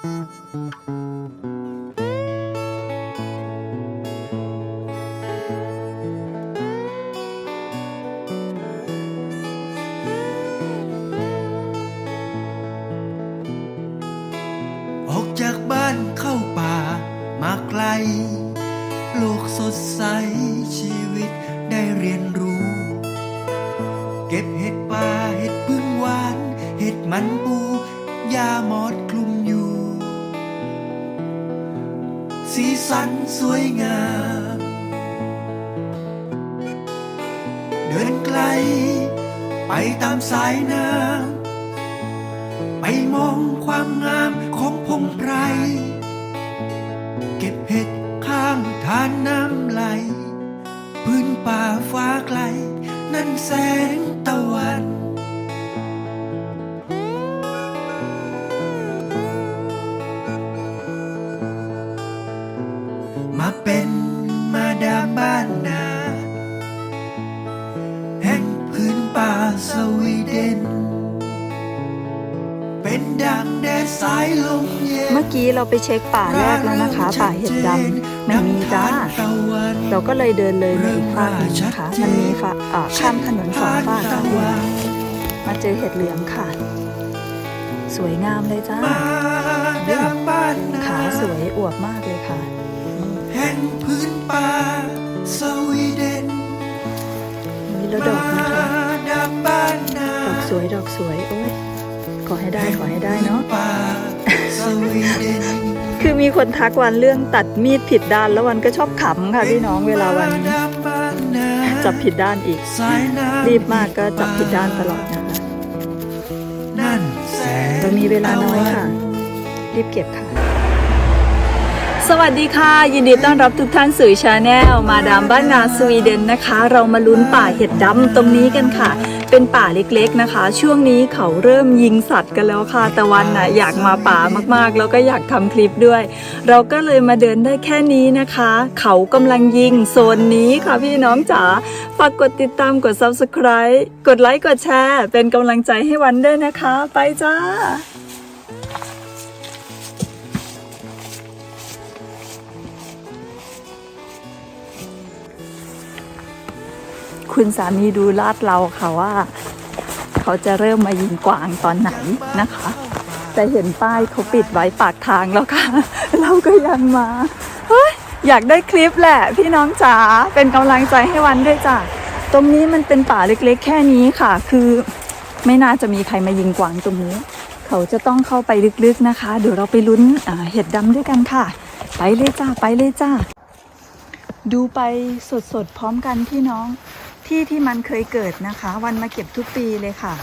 ออกจากบ้านเข้าป่ามาไกล โลกสดใสชีวิตได้เรียนรู้ เก็บเห็ดป่าเห็ดพึ่งหวาน เห็ดมันปูยาหมอด สีสันสวยงาม เดินไกล ไปตามสายน้ำไปมองความงามของพงไพร เก็บเห็ดข้างทานน้ำไหล พื้นป่าฟ้าไกล นั่นแสงตะวัน อกี้เราไปเช็คป่าแรกแล้วนะคะ ป่าเห็ดดำไม่มีจ้า เราก็เลยเดินเลยมาอีกฝากหนึ่งนะคะ มันมีฝาอ่าข้ามถนนสองฝากค่ะพี่น้องมาเจอเห็ดเหลืองค่ะ สวยงามเลยจ้ามาดามบ้านนาขาสวยอวบมากเลยค่ะ แห่งพื้นป่าสวีเดนมีแล้วดอกนะคะมาดามบ้านนาดอกสวยดอกสวยโอ้ย ขอให้ได้ขอให้ได้เนาะป่าสวีเดนคือมีคนทักวันเรื่องตัดมีดผิดด้านแล้ววันก็ชอบขำค่ะพี่น้องเวลาวันมดามบ้านนาจับผิดด้านอีกสายน้ำรีบมากก็จับผิดด้านตลอดนะคะนั่นแสงเรามีเวลาน้อยค่ะ รีบเก็บค่ะ สวัสดีค่ะ ยินดีต้อนรับทุกท่านสู่ชาแนลมาดามบ้านนาสวีเดนนะคะ เรามาลุ้นป่าเห็ดดำตรงนี้กันค่ะ เป็นป่าเล็กๆนะคะ ช่วงนี้เขาเริ่มยิงสัตว์กันแล้วค่ะแต่วันน่ะอยากมาป่ามากๆ แล้วก็อยากทำคลิปด้วย เราก็เลยมาเดินได้แค่นี้นะคะ เขากำลังยิงโซนนี้ค่ะพี่น้องจ๋าฝากกดติดตามกด subscribe กดไลค์กดแชร์ เป็นกำลังใจให้วันด้วยนะคะ ไปจ้า คุณสามีดูลาดเราค่ะว่า เขาจะเริ่มมายิงกวางตอนไหนนะคะ แต่เห็นป้ายเขาปิดไว้ปากทางแล้วค่ะ เราก็ยังมาเฮ้ยอยากได้คลิปแหละ พี่น้องจ๋าเป็นกำลังใจให้วันด้วยจ้ะตรงนี้มันเป็นป่าเล็กๆ แค่นี้ค่ะ คือไม่น่าจะมีใครมายิงกวางตรงนี้ เขาจะต้องเข้าไปลึกๆนะคะ เดี๋ยวเราไปลุ้นเห็ดดำด้วยกันค่ะ ไปเลยจ้าไปเลยจ้าดูไปสดๆ พร้อมกันพี่น้อง ที่ที่มันเคยเกิดนะคะ วันมาเก็บทุกปีเลยค่ะ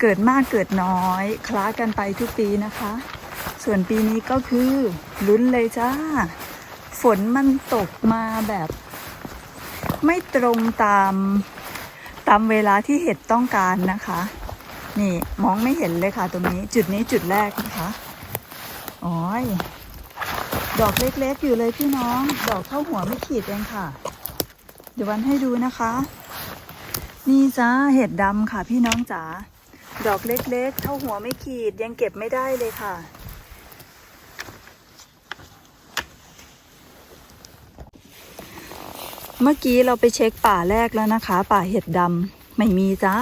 เกิดมากเกิดน้อย คล้ากันไปทุกปีนะคะ ส่วนปีนี้ก็คือลุ้นเลยจ้า ฝนมันตกมาแบบ ไม่ตรงตามตามเวลาที่เห็ดต้องการนะคะ นี่มองไม่เห็นเลยค่ะตรงนี้จุดนี้จุดแรกนะคะอ๋อยดอกเล็กๆอยู่เลยพี่น้อง ดอกเข้าหัวไม่ขีดเองค่ะ ดี๋ยววันให้ดูนะคะ นี่จ้าเห็ดดำค่ะพี่น้องจ๋าดอกเล็กๆ เท่าหัวไม่ขีดยังเก็บไม่ได้เลยค่ะ เมื่อกี้เราไปเช็คป่าแรกแล้วนะคะ ป่าเห็ดดำไม่มีจ้า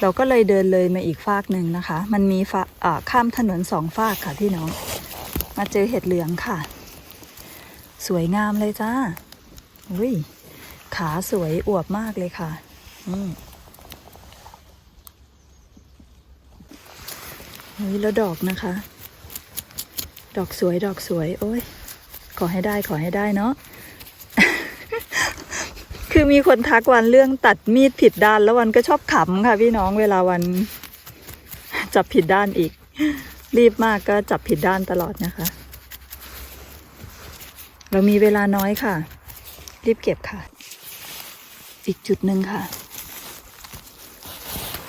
เราก็เลยเดินเลยมาอีกฟากหนึ่งนะคะ มันมีฝาอ่าข้ามถนนสองฟากค่ะพี่น้อง มาเจอเห็ดเหลืองค่ะ สวยงามเลยจ้าอุ้ย ขาสวยอวบมากเลยค่ะ อืมอุ้ยแล้วดอกนะคะ ดอกสวยดอกสวย โอ้ย ขอให้ได้ขอให้ได้เนาะ คือมีคนทักวันเรื่องตัดมีดผิดด้านแล้ววันก็ชอบขำค่ะพี่น้องเวลาวัน จับผิดด้านอีก รีบมากก็จับผิดด้านตลอดนะคะ เรามีเวลาน้อยค่ะ รีบเก็บค่ะ อีกจุดหนึ่งค่ะ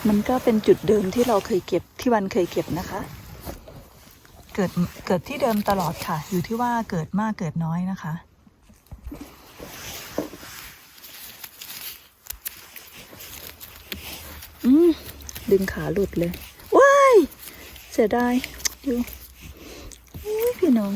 มันก็เป็นจุดเดิมที่เราเคยเก็บที่วันเคยเก็บนะคะ เกิดเกิดที่เดิมตลอดค่ะ อยู่ที่ว่าเกิดมากเกิดน้อยนะคะอืมดึงขาหลุดเลย ว้าย เสียดายดูพี่น้อง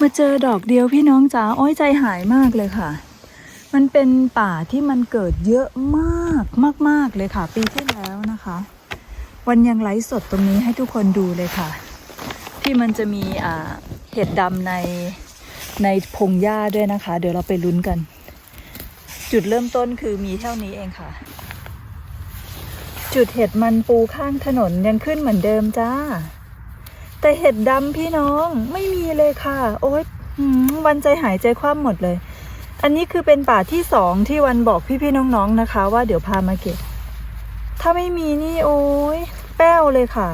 มาเจอดอกเดียวพี่น้องจ๋าอ้อยใจหายมากเลยค่ะ มันเป็นป่าที่มันเกิดเยอะมากมาก ๆ เลยค่ะ ปีที่แล้วนะคะ วันยังไลฟ์สดตรงนี้ให้ทุกคนดูเลยค่ะ ที่มันจะมีอ่าเห็ดดำในในพงหญ้าด้วยนะคะ เดี๋ยวเราไปลุ้นกัน จุดเริ่มต้นคือมีเท่านี้เองค่ะ จุดเห็ดมันปูข้างถนนยังขึ้นเหมือนเดิมจ้า แต่เห็ดดำพี่น้องไม่มีเลยค่ะ โอ๊ยวันใจหายใจคว่ำหมดเลย อันนี้คือเป็นป่าที่สองที่วันบอกพี่ๆน้องๆนะคะ ว่าเดี๋ยวพามาเก็บ ถ้าไม่มีนี่โอ๊ยแป้วเลยค่ะ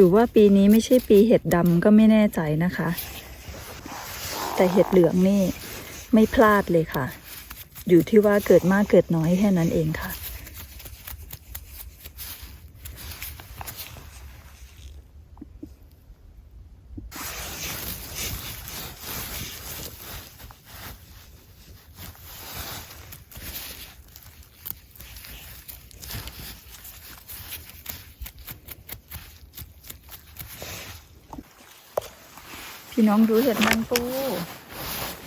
หรือว่าปีนี้ไม่ใช่ปีเห็ดดำก็ไม่แน่ใจนะคะ แต่เห็ดเหลืองนี่ไม่พลาดเลยค่ะ อยู่ที่ว่าเกิดมากเกิดน้อยแค่นั้นเองค่ะ พี่ น้องดูเห็ดนางปู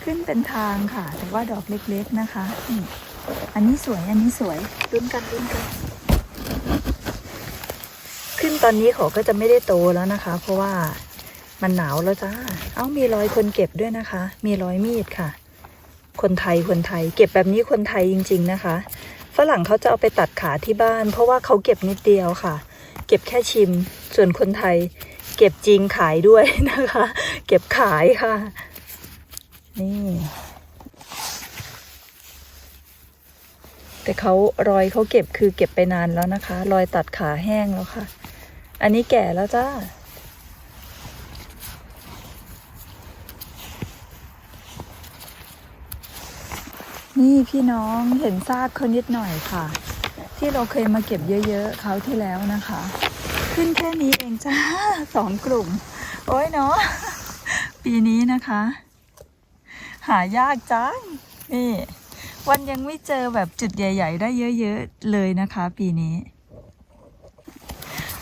ขึ้นเป็นทางค่ะ แต่ว่าดอกเล็กๆนะคะนี่อันนี้สวย อันนี้สวยลุ้นกันลุ้นกัน ขึ้นตอนนี้เขาก็จะไม่ได้โตแล้วนะคะ เพราะว่ามันหนาวแล้วจ้า เอ้ามีรอยคนเก็บด้วยนะคะ มีรอยมีดค่ะ คนไทยคนไทย เก็บแบบนี้คนไทยจริง ๆนะคะ ฝรั่งเขาจะเอาไปตัดขาที่บ้าน เพราะว่าเขาเก็บนิดเดียวค่ะ เก็บแค่ชิม ส่วนคนไทย เก็บจริงขายด้วยนะคะ เก็บขายค่ะ นี่ แต่เขารอยเขาเก็บคือเก็บไปนานแล้วนะคะ รอยตัดขาแห้งแล้วค่ะ อันนี้แก่แล้วจ้านี่พี่น้องเห็นซากเขานิดหน่อยค่ะ ที่เราเคยมาเก็บเยอะๆเขาที่แล้วนะคะ ขึ้นแค่นี้เองจ้าสองกลุ่ม โอ้ยเนาะปีนี้นะคะ หายากจังนี่ วันยังไม่เจอแบบจุดใหญ่ ๆ ได้เยอะ ๆ เลยนะคะ ปีนี้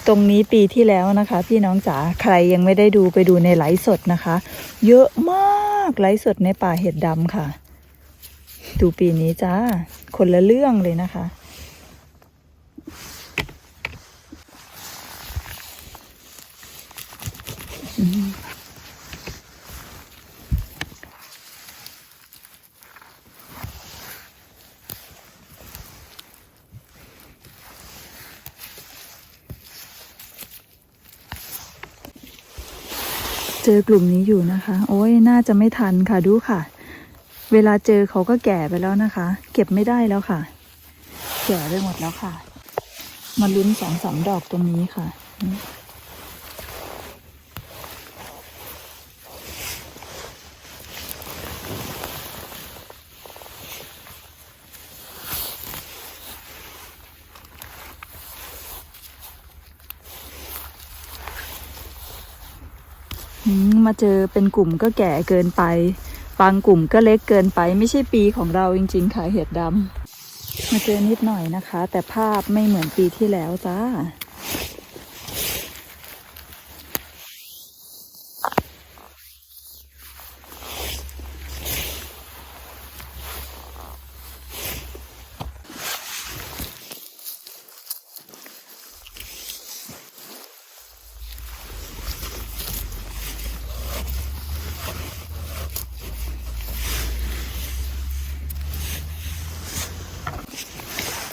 ตรงนี้ปีที่แล้วนะคะ พี่น้องจ๋าใครยังไม่ได้ดูไปดูในไลฟ์สดนะคะ เยอะมากไลฟ์สดในป่าเห็ดดำค่ะ ดูปีนี้จ้า คนละเรื่องเลยนะคะ เจอกลุ่มนี้อยู่นะคะ โอ้ยน่าจะไม่ทันค่ะดูค่ะ เวลาเจอเขาก็แก่ไปแล้วนะคะ เก็บไม่ได้แล้วค่ะ แก่ไปหมดแล้วค่ะ มาลุ้นสองสามดอกตรงนี้ค่ะนี่อื มาเจอเป็นกลุ่มก็แก่เกินไป บางกลุ่มก็เล็กเกินไป ไม่ใช่ปีของเราจริงๆค่ะเห็ดดำมาเจอนิดหน่อยนะคะ แต่ภาพไม่เหมือนปีที่แล้วจ้า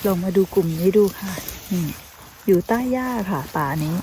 ลองมาดูกลุ่มนี้ดูค่ะนี่อยู่ใต้หญ้าค่ะป่านี้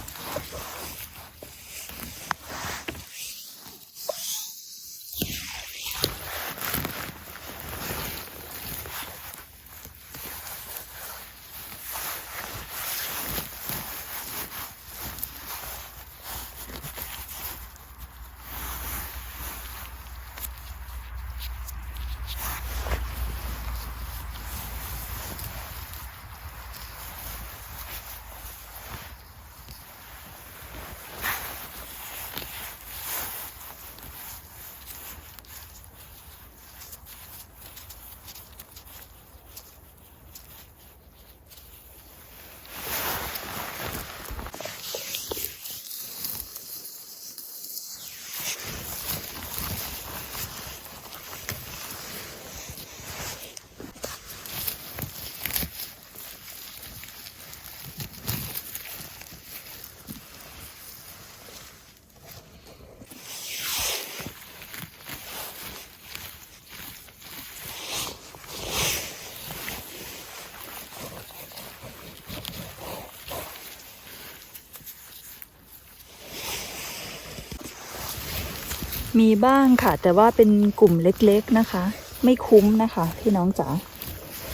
มีบ้างค่ะ แต่ว่าเป็นกลุ่มเล็กๆนะคะ ไม่คุ้มนะคะ พี่น้องจ๋า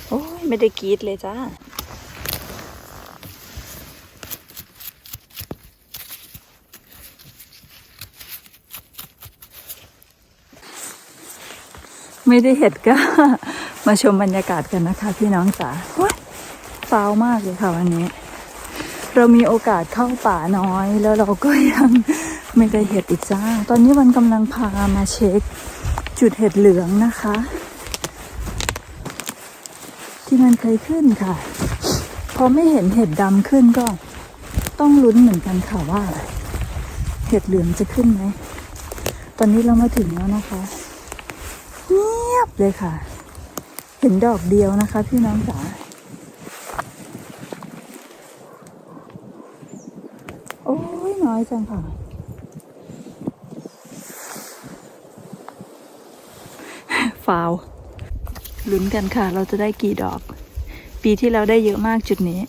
โอ้ยไม่ได้กรีดเลยจ้าไม่ได้เห็ดก็มาชมบรรยากาศกันนะคะ พี่น้องจ๋าโอ๊ยฟาวมากเลยค่ะวันนี้ เรามีโอกาสเข้าป่าน้อย แล้วเราก็ยัง ไม่ได้เห็ดอีกจ้า ตอนนี้วันกำลังพามาเช็ค จุดเห็ดเหลืองนะคะ ที่มันเคยขึ้นค่ะ พอไม่เห็นเห็ดดำขึ้นก็ต้องลุ้นเหมือนกันค่ะว่า เห็ดเหลืองจะขึ้นไหม ตอนนี้เรามาถึงแล้วนะคะ เงียบเลยค่ะ เห็นดอกเดียวนะคะ พี่น้องจ๋าโอ้ยน้อยจังค่ะ ฟาวลุ้นกันค่ะ เราจะได้กี่ดอก ปีที่เราได้เยอะมากจุดนี้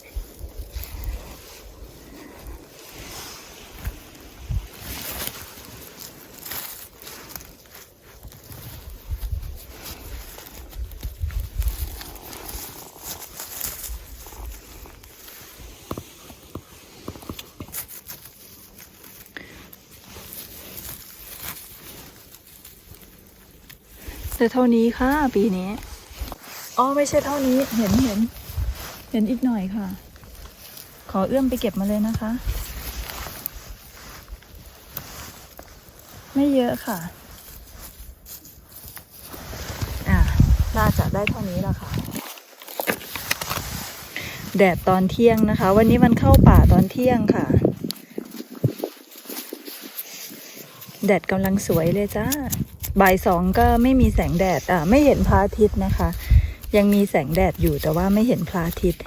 แต่เท่านี้ค่ะ ปีนี้ อ๋อไม่ใช่เท่านี้ เห็นเห็น เห็นอีกหน่อยค่ะ ขอเอื้อมไปเก็บมาเลยนะคะ ไม่เยอะค่ะ อะน่าจะได้เท่านี้แล้วค่ะ แดดตอนเที่ยงนะคะ วันนี้มันเข้าป่าตอนเที่ยงค่ะ แดดกำลังสวยเลยจ้า บ่ายสองก็ไม่มีแสงแดดอะไม่เห็นพระอาทิตย์นะคะ ยังมีแสงแดดอยู่แต่ว่าไม่เห็นพระอาทิตย์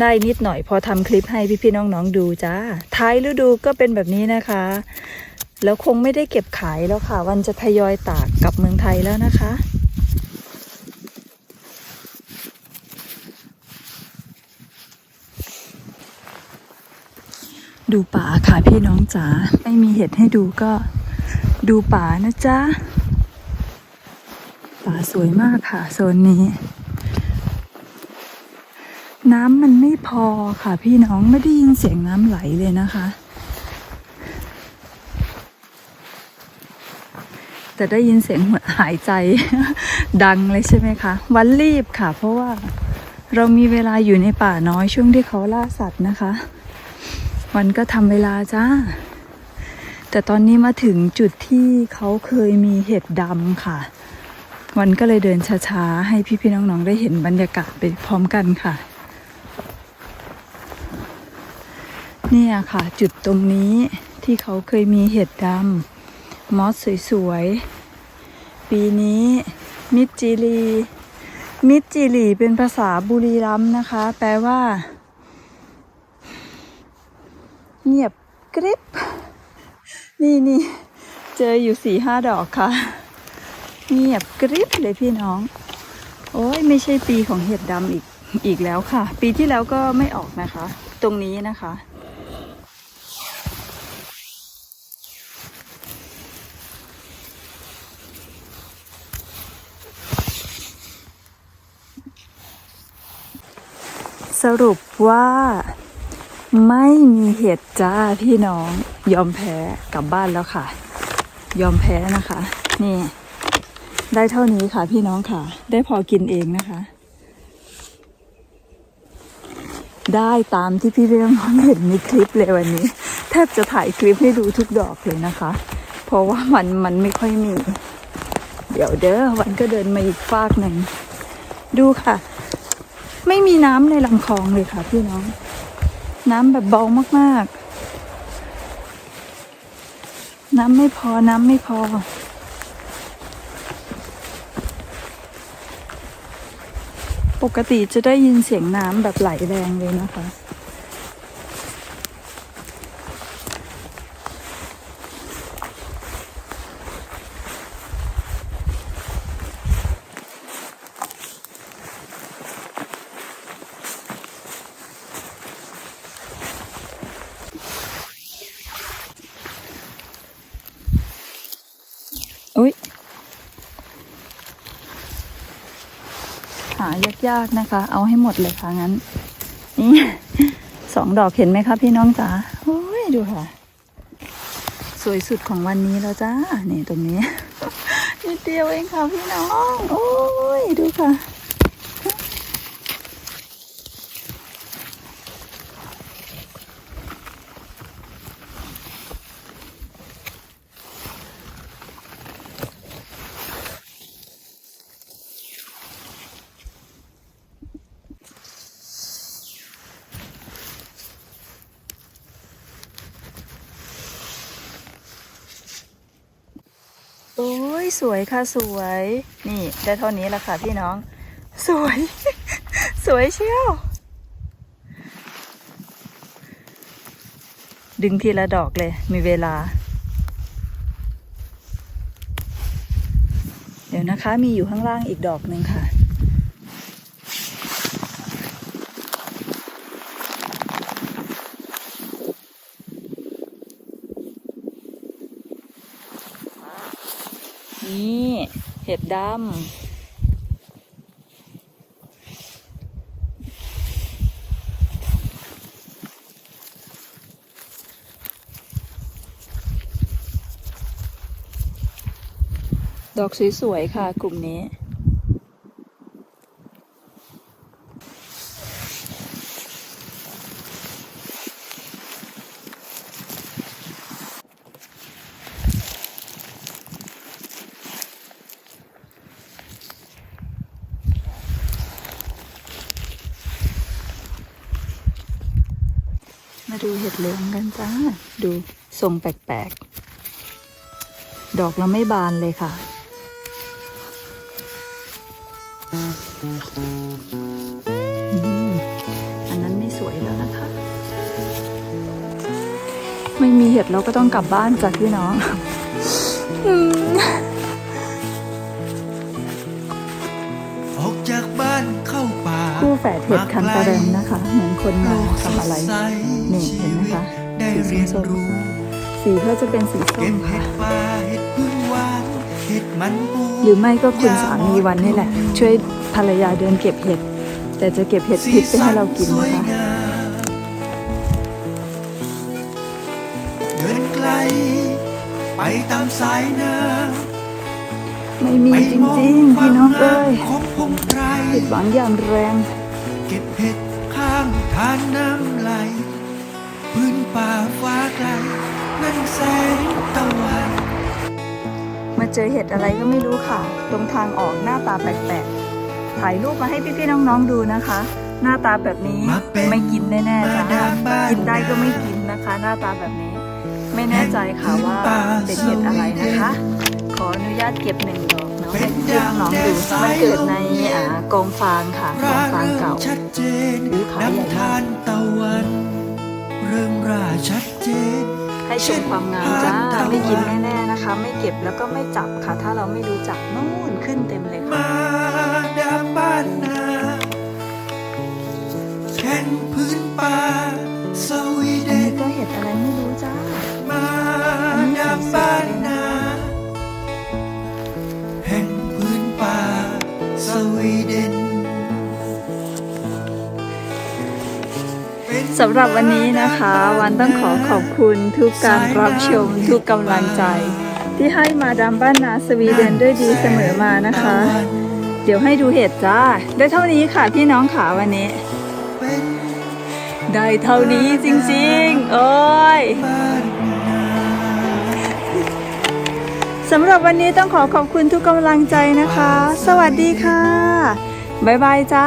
ได้นิดหน่อยพอทำคลิปให้พี่ๆน้องๆดูจ้าท้ายฤดูก็เป็นแบบนี้นะคะ แล้วคงไม่ได้เก็บขายแล้วค่ะ วันจะทยอยตากกลับเมืองไทยแล้วนะคะ ดูป่าค่ะพี่น้องจ๋าไม่มีเห็ดให้ดูก็ดูป่านะจ๊ะ ป่าสวยมากค่ะโซนนี้ น้ำมันไม่พอค่ะพี่น้องไม่ได้ยินเสียงน้ำไหลเลยนะคะ แต่ได้ยินเสียงหัวหายใจ ดังเลยใช่ไหมคะ วันรีบค่ะ เพราะว่าเรามีเวลาอยู่ในป่าน้อยช่วงที่เขาล่าสัตว์นะคะ วันก็ทำเวลาจ้า แต่ตอนนี้มาถึงจุดที่เขาเคยมีเห็ดดำค่ะ วันก็เลยเดินช้าๆ ให้พี่ๆน้องๆ ได้เห็นบรรยากาศไปพร้อมกันค่ะ เนี่ยค่ะ จุดตรงนี้ที่เขาเคยมีเห็ดดำมอสสวยๆ ปีนี้มิจิลี มิจิลีเป็นภาษาบุรีรัมนะคะ แปลว่า เงียบกริบ นี่นี่เจออยู่สี่ห้าดอกค่ะ เงียบกริบเลยพี่น้อง โอ้ยไม่ใช่ปีของเห็ดดำอีกอีกแล้วค่ะ ปีที่แล้วก็ไม่ออกนะคะ ตรงนี้นะคะ สรุปว่า ไม่มีเห็ดจ้าพี่น้องยอมแพ้กลับบ้านแล้วค่ะ ยอมแพ้นะคะ นี่ ได้เท่านี้ค่ะพี่น้องค่ะ ได้พอกินเองนะคะ ได้ตามที่พี่เรื่องน้องเห็นในคลิปเลยวันนี้ แทบจะถ่ายคลิปให้ดูทุกดอกเลยนะคะ เพราะว่ามันมันไม่ค่อยมี เดี๋ยวเด้อวันก็เดินมาอีกฟากหนึ่งดูค่ะ ไม่มีน้ำในลำคลองเลยค่ะพี่น้อง น้ำแบบเบามากๆ น้ำไม่พอ น้ำไม่พอ ปกติจะได้ยินเสียงน้ำแบบไหลแรงเลยนะคะา ยากๆนะคะ เอาให้หมดเลยค่ะงั้น นี่สองดอกเห็นไหมคะพี่น้องจ๋าโอ้ยดูค่ะ สวยสุดของวันนี้แล้วจ้านี่ตรงนี้นิดเดียวเองค่ะพี่น้อง โอ้ยดูค่ะ โอ้ย สวยค่ะสวย นี่ได้เท่านี้ละค่ะพี่น้อง สวย สวยเชียว ดึงทีละดอกเลย มีเวลา เดี๋ยวนะคะมีอยู่ข้างล่างอีกดอกหนึ่งค่ะ นี่เห็ดดำดอกสวยๆค่ะกลุ่มนี้ ดูเห็ดเหลืองกันจ้า ดูทรงแปลกๆ ดอกเราไม่บานเลยค่ะ อันนั้นไม่สวยแล้วนะคะ ไม่มีเห็ดเราก็ต้องกลับบ้านจ้ะพี่น้อง เห็ดคันตะแรมนะคะ เหมือนคนโลมากสดทำอะไรใสนี่ชีเห็นไหมวิตคะได้สีเรียนส้มรู้ๆสีก็จะเป็นสีส้เก็มบเห็ค่ะดป่าเห็ดพึ่งหวานเห็ดมันปูหรือไม่ก็คุณสามีวันนี่แหละ ช่วยภรรยาเดินเก็บเห็ด แต่จะเก็บเห็ดพิษไปให้เรากินสวยนะคะงามเดินไกลไปตามสายน้ำไม่มีไปจมอริงๆพี่น้องเอ้ยของพงไพรผิดหวังอย่างแรงเก็บเห็ด ข้างทานน้ำไหล พื้นป่าฟ้าไกล นั่นแสงตะวัน มาเจอเห็ดอะไรก็ไม่รู้ค่ะ ตรงทางออกหน้าตาแปลกๆ ถ่ายรูปมาให้พี่ๆน้องๆดูนะคะ หน้าตาแบบนี้มาเป็นไม่กินแน่ๆจ้ามาดามบ้านกินได้ก็ไม่กินนะคะ หน้าตาแบบนี้ ไม่แน่ใจค่ะว่าเป็นเห็ดอะไรนะคะ ขออนุญาตเก็บหนึ่งด อกเนาะให้พี่ๆน้องๆดูมันเกิดในอ่ากองฟางค่ะกราองฟางเริ่มเก่าชัดเจนหรือขายใหญ่มากน้ำทานตะวันเรื่องราชัดเจนให้ชมความงามจ้าไม่กินแน่ๆนะคะ ไม่เก็บแล้วก็ไม่จับค่ะ ถ้าเราไม่รู้จักนู่นขึ้นเต็มเลยค่ะ สำหรับวันนี้นะคะ วันต้องขอขอบคุณทุกการรับชมทุกกำลังใจ ที่ให้มาดามบ้านนาสวีเดนด้วยดีเสมอมานะคะ เดี๋ยวให้ดูเห็ดจ้า ได้เท่านี้ค่ะพี่น้องขาวันนี้ ได้เท่านี้จริงๆ โอ้ยสำหรับวันนี้ต้องขอขอบคุณทุกกำลังใจนะคะ สวัสดีค่ะ บ๊ายบายจ้า